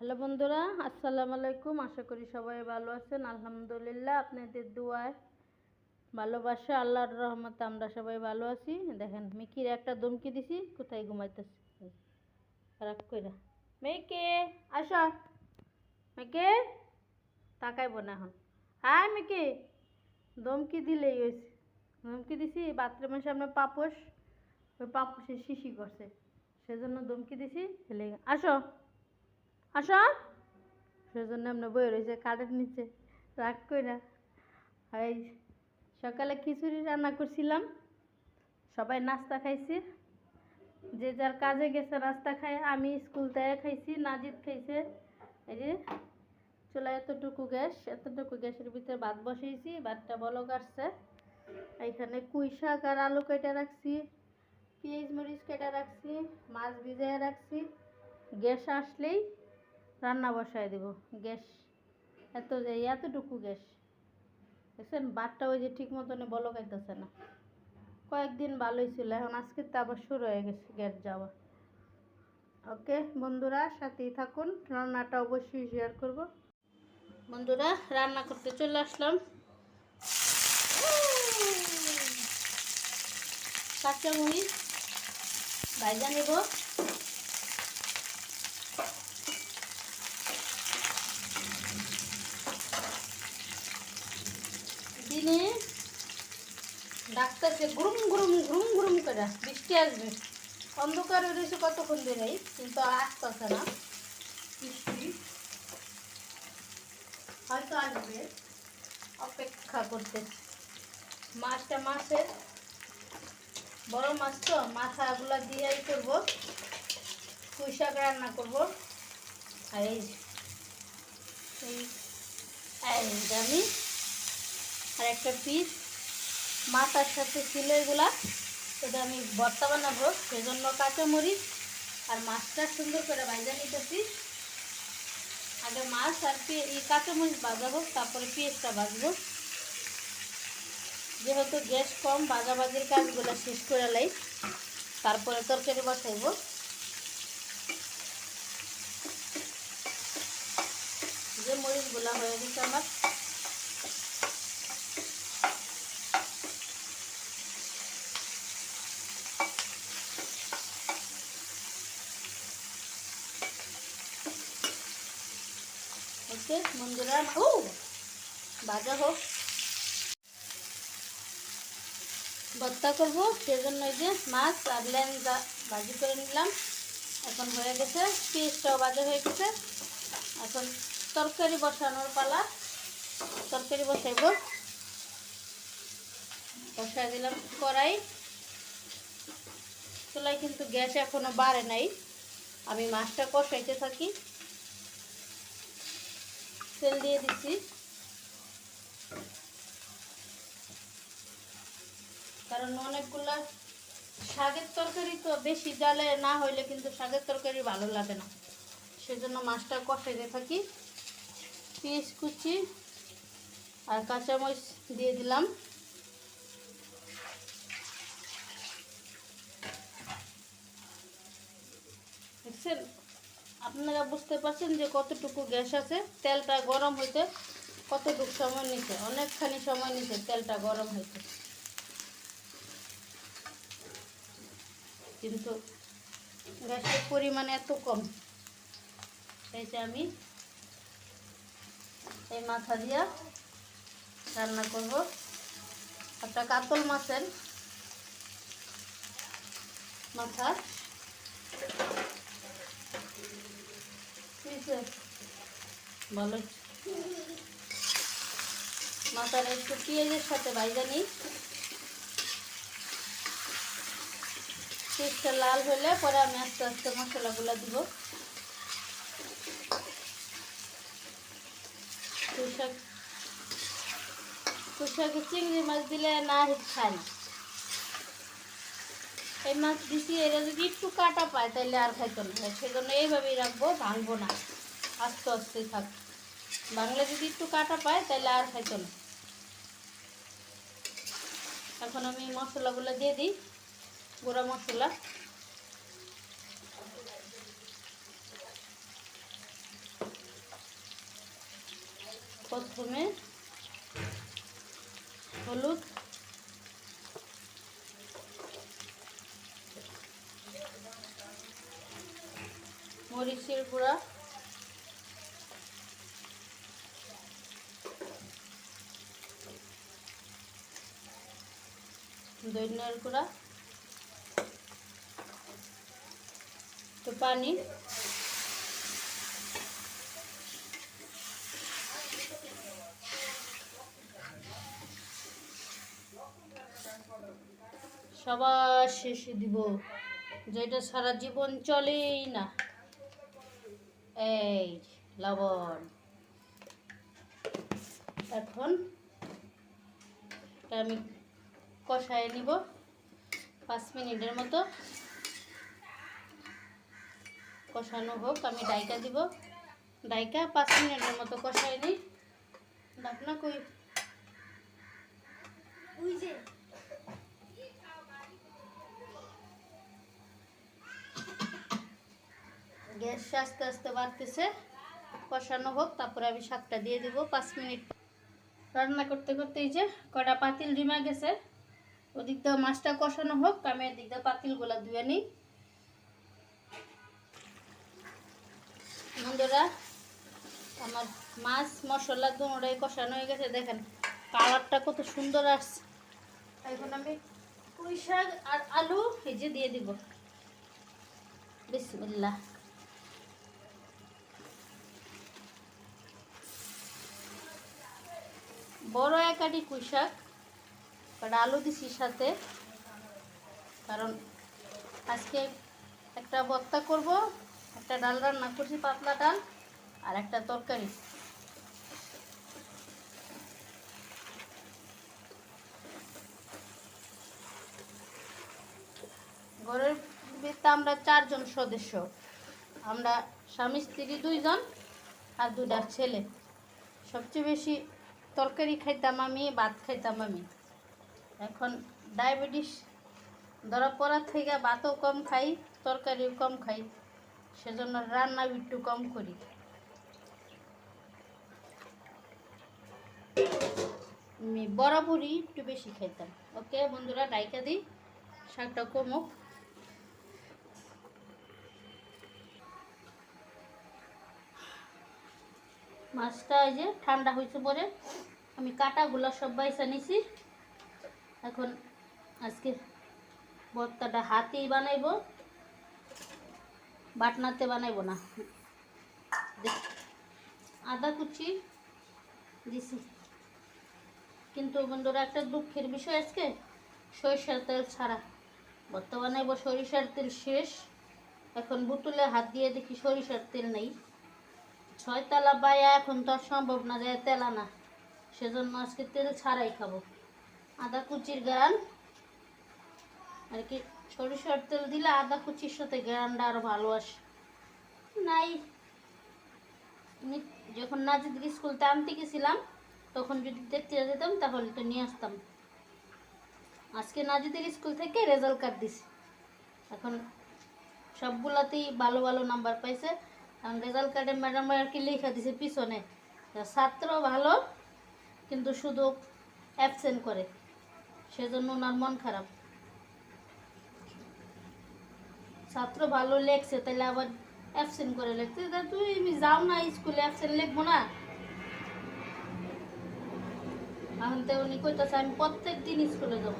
Hello বন্ধুরা, আসসালামু আলাইকুম। আশা করি সবাই ভালো আছেন। আলহামদুলিল্লাহ, আপনাদের দোয়ায় ভালোবাসা, আল্লাহর রহমতে আমরা সবাই ভালো আছি। দেখেন, মিকির একটা দমকি দিছি, কোথায় ঘুমাইতেছে? রাগ কইরা। মেয়েকে আসো। মেয়েকে তাকাইব না এখন। হ্যাঁ মেয়েকে দমকি দিলেই হয়েছে দমকি দিছি, বাথরুমের সামনে পাপোশ, ওই পাপোশে শিশি করছে। সেজন্য দমকি দিছি আসো। আসো। সেজন্য আমরা বই রয়েছে, কাঠের নিচে। রাগ কইরা। এই সকালে খিচুড়ি রান্না করছিলাম। সবাই নাস্তা খাইছি। যে যার কাজে গেছে নাস্তা খায়, আমি স্কুল থেকে খাইছি, নাজিদ খাইছে। এই যে চুলা এতটুকু গ্যাস, এতটুকু গ্যাসের ভিতরে ভাত বসিয়েছি, ভাতটা বলক আসছে। এখানে কুই শাক আর আলু কেটে রাখছি, পেঁয়াজ মরিচ কেটে রাখছি, মাছ ভিজিয়ে রাখছি। গ্যাস আসলেই রান্না বসায় দেব, গ্যাস। এত এতটুকু গ্যাস। দেখছেন, ভাতটা ওই যে ঠিক মতনে বলক আইতেছে না। কয়েকদিন ভালোই ছিল, এখন আজকে তো আবার শুরু হয়ে গেছে গ্যাস যাওয়া। ওকে, বন্ধুরা, সাথেই থাকুন। রান্নাটা অবশ্যই শেয়ার করব। বন্ধুরা, রান্না করতে চলে আসলাম। কাঁচা মরিচ ভাজা নেব। দিনে ডাক্তারকে গুরুম গুরুম গুরুম গুরুম করে। বৃষ্টি আসবে। অন্ধকার রয়েছে কতক্ষণ ধরেই কিন্তু আসতেছে না। বৃষ্টি হয়তো আসবে। অপেক্ষা করতে মাছটা মাছের বড় মাছ তো। মাথাগুলো দিয়েই করব। পুঁই রান্না করব। আর এই আমি আর একটা পিস মাথার সাথে ছিল এগুলা এটা আমি ভর্তা বানাবো, সেজন্য কাঁচামরিচ। আর মাছটা সুন্দর করে ভাজা নিতেছি। আগে মাছ আর এই কাঁচামরিচ ভাজাবো, তারপরে পেঁয়াজটা ভাজবো। যেহেতু গ্যাস কম, ভাজাভাজির কাজগুলো শেষ করে লাই। তারপরে তরকারি বসাইব। যে মরিচগুলা হয়ে গেছে আমার। ওকে বন্ধুরা ও ভাজা হোক। ভর্তা করব, সেজন্য এই যে মাছ আর লেঞ্জা ভাজি করে নিলাম। এখন হয়ে গেছে পিসটাও ভাজা হয়ে গেছে। এখন তরকারি বসানোর পালা। তরকারি বসাইব। বসাই দিলাম কড়াই। চুলাই কিন্তু গ্যাস এখনও বাড়ে নাই। আমি মাছটা কষাইতে থাকি। তেল দিয়ে দিচ্ছি। কারণ অনেকগুলা শাকের তরকারি তো বেশি জালে না হইলে কিন্তু শাকের তরকারি ভালো লাগে না। সেজন্য মাছটা কষাইতে থাকি। পিস কুচি আর কাঁচামরিচ দিয়ে দিলাম। দেখছেন? আপনারা বুঝতে পারছেন যে কতটুকু গ্যাস আছে? তেলটা গরম হইতে কতটুকু সময় নিছে? অনেকখানি সময় নিছে তেলটা গরম হইতে। কিন্তু গ্যাসের পরিমাণ এত কম। যে আমি এই মাথা দিয়া রান্না করব। একটা কাতল মাছের মাথা? ভালো মাথার একটু পেঁয়াজের সাথে ভাইজা নিই পিসটা লাল হলে পরে আমি আস্তে আস্তে মশলাগুলো দিব। পুঁইশাকে চিংড়ি মাছ দিলে না খায় না। এই মাছ দিছি, এরা যদি একটু কাটা পায় তাহলে আর খাইতো না। সেজন্য এইভাবেই রাখব, ভাঙবো না। আস্তে আস্তে থাক। বাংলা যদি একটু কাটা পায় তাহলে আর খাইতো না। এখন আমি মশলাগুলো দিয়ে দিই, গুঁড়া মশলা। প্রথমে হলুদ মরিচের গুঁড়া। ধনিয়ার গুঁড়া। তো পানি। সবার শেষে দিব যেটা সারা জীবন চলেই না। এই লবণ। এখন আমি কষায় নিব পাঁচ মিনিটের মতো। কষানো হোক, আমি ডাইকা দিব। ডাইকা পাঁচ মিনিটের মতো কষায় নিই। ডাকনা কই যে গ্যাস আস্তে আস্তে বাড়তেছে। কষানো হোক, তারপরে আমি শাকটা দিয়ে দিব পাঁচ মিনিট। রান্না করতে করতে এই যে কটা পাতিল ডিমা গেছে, ওদিক দিয়ে মাছটা কষানো হোক, আমি এদিক দিয়ে পাতিলগুলো ধুয়ে নিই। বন্ধুরা, আমার মাছ, মশলা দুটাই কষানো হয়ে গেছে, দেখেন কালারটা কত সুন্দর আসছে। এখন আমি পুঁই শাক আর আলু এই যে দিয়ে দিব। বিসমিল্লাহ। বড় একাটি পুঁই শাক বাট আলু দিছি সাথে। কারণ আজকে একটা ভর্তা করব, একটা ডাল রান্না করছি, পাতলা ডাল, আর একটা তরকারি। ঘরের ভিতরে আমরা চারজন সদস্য। আমরা স্বামী, স্ত্রী দুইজন আর দুটা ছেলে। সবচেয়ে বেশি তরকারি খাইতাম আমি, ভাত খাইতাম আমি। এখন ডায়াবেটিস ধরা পড়ার থেকে ভাতও কম খাই, তরকারিও কম খাই। সেজন্য রান্না একটু কম করি। বরাবরই একটু বেশি খাইতাম। ওকে বন্ধুরা, ডাইকা দিই শাকটা কমুক। মাছটা এই যে ঠান্ডা হয়েছে পরে আমি কাটাগুলো সব বাইসা নিছি। এখন আজকে ভর্তাটা হাতেই বানাইবো। বাটনাতে বানাইবো না। আদা কুচি দিছি। কিন্তু বন্ধুরা, একটা দুঃখের বিষয় আজকে, সরিষার তেল ছাড়া। ভর্তা বানাইবো, সরিষার তেল শেষ। এখন বুতুলে হাত দিয়ে দেখি সরিষার তেল নেই। ছয় তেলা বাইয়া এখন তো সম্ভব না যায় তেলা না। সেজন্য আজকে তেল ছাড়াই খাব। আদা কুচির গান আর কি সরিষার তেল দিলে আদা কুচির সাথে গ্রানটা আরও ভালো আসে। নাই। যখন নাজিদের স্কুলতে আনতে গেছিলাম, তখন যদি দেখতে যেতাম তাহলে তো নিয়ে আসতাম। আজকে নাজিদের স্কুল থেকে রেজাল্ট কার্ড দিছে। এখন সবগুলাতেই ভালো ভালো নাম্বার পাইছে। কারণ রেজাল্ট কার্ডে ম্যাডাম আর কি লেখা দিছে পিছনে। ছাত্র ভালো, কিন্তু শুধু অ্যাবসেন্ট করে। সেজন্য ওনার মন খারাপ। ছাত্র ভালো লেখছে তাহলে আবার অ্যাবসেন্ট করে লিখতে তা তুই আমি যাও না স্কুলে অ্যাবসেন্ট লিখব না। এখন তো উনি কইতেছে, আমি প্রত্যেক দিন স্কুলে যাব।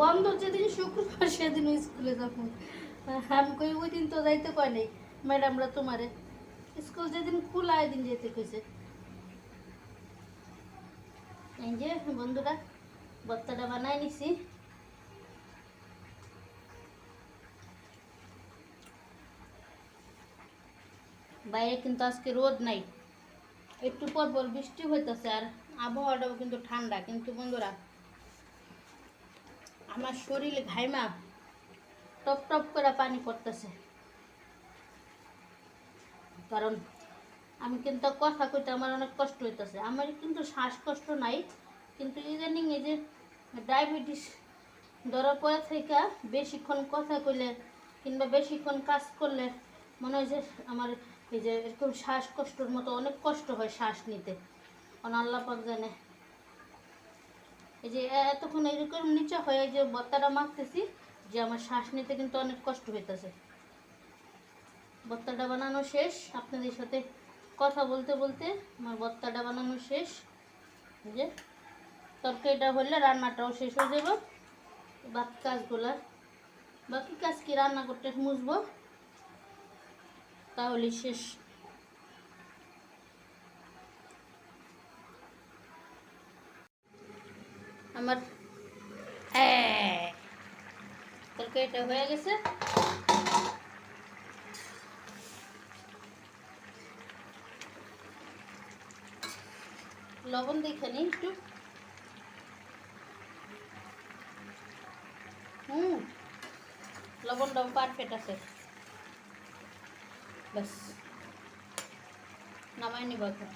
বন্ধ যেদিন শুক্রবার সেদিন স্কুলে যাব। আমি কই ওই দিন তো যাইতে নাই। ম্যাডামরা তোমারে। স্কুল যেদিন খোলা ওই দিন যেতে কইছে। এই যে বন্ধুরা, বত্তাটা বানাই নিছি। বাইরে কিন্তু আজকে রোদ নাই। একটু পর পর বৃষ্টি হইতেছে আর আবহাওয়াটাও কিন্তু ঠান্ডা। কিন্তু বন্ধুরা, আমার শরীরে ঘাইমা টপ টপ করে পানি পড়তেছে। কারণ আমি কিন্তু কথা কইতে আমার অনেক কষ্ট হইতেছে। আমার কিন্তু শ্বাসকষ্ট নাই, কিন্তু ইদানিং এই যে ডায়াবেটিস ধরার পরে থেকে বেশিক্ষণ কথা কইলে কিংবা বেশিক্ষণ কাজ করলে মনে হয় যে আমার এই যে এরকম শ্বাসকষ্টর মতো অনেক কষ্ট হয় শ্বাস নিতে। অনাল্লা পাক জানে। এই যে এতক্ষণ এরকম নিচে হয়ে যে বত্তাটা মাখতেছি যে আমার শ্বাস নিতে কিন্তু অনেক কষ্ট হইতেছে। বত্তাটা বানানো শেষ। আপনাদের সাথে কথা বলতে বলতে আমার বত্তাটা বানানো শেষ। যে তরকারিটা হলে রান্নাটাও শেষ হয়ে যাব। বাকি কাজগুলা, বাকি কাজ কি রান্না করতে মুছবো, তাহলে শেষ। আমার হ্যাঁ তরকারিটা হয়ে গেছে। লবণ দেখে নিই একটু হুম লবণটাও পারফেক্ট আছে। ব্যাস নামাই নিব এখন।